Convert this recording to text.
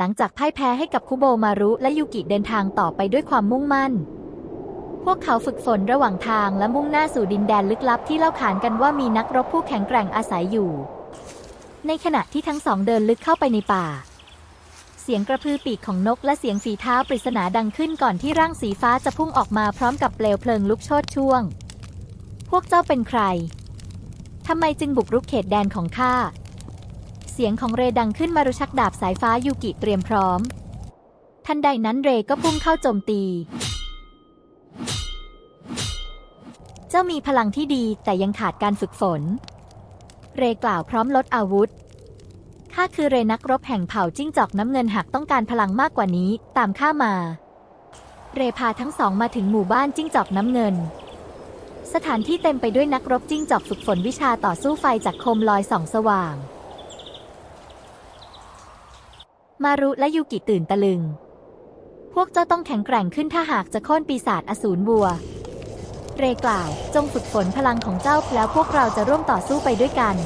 หลังจากพ่ายแพ้ให้กับคุโบมารุและยูกิเดินทางต่อไปด้วยความมุ่งมั่น พวกเขาฝึกฝนระหว่างทางและมุ่งหน้าสู่ดินแดนลึกลับที่เล่าขานกันว่ามีนักรบผู้แข็งแกร่งอาศัยอยู่ ในขณะที่ทั้งสองเดินลึกเข้าไปในป่า เสียงกระพือปีกของนกและเสียงฝีเท้าปริศนาดังขึ้นก่อนที่ร่างสีฟ้าจะพุ่งออกมาพร้อมกับเปลวเพลิงลุกโชนช่วง พวกเจ้าเป็นใครทำไมจึงบุกรุกเขตแดนของข้า สียงของเรดังขึ้นมารุชักดาบสายฟ้ายูกิเตรียมพร้อม ทันใดนั้นเรก็พุ่งเข้าโจมตี เจ้ามีพลังที่ดีแต่ยังขาดการฝึกฝน เรกล่าวพร้อมลดอาวุธ ข้าคือเรนักรบแห่งเผ่าจิ้งจอกน้ำเงินหากต้องการพลังมากกว่านี้ตามข้ามา เรพาทั้งสองมาถึงหมู่บ้านจิ้งจอกน้ำเงินสถานที่เต็มไปด้วยนักรบจิ้งจอกฝึกฝนวิชาต่อสู้ไฟจากโคมลอยส่องสว่าง มารุและยูกิตื่นตะลึง พวกเจ้าต้องแข็งแกร่งขึ้นถ้าหากจะโค่นปีศาจอสูรวัว เรกล่าว จงฝึกฝนพลังของเจ้าแล้วพวกเราจะร่วมต่อสู้ไปด้วยกัน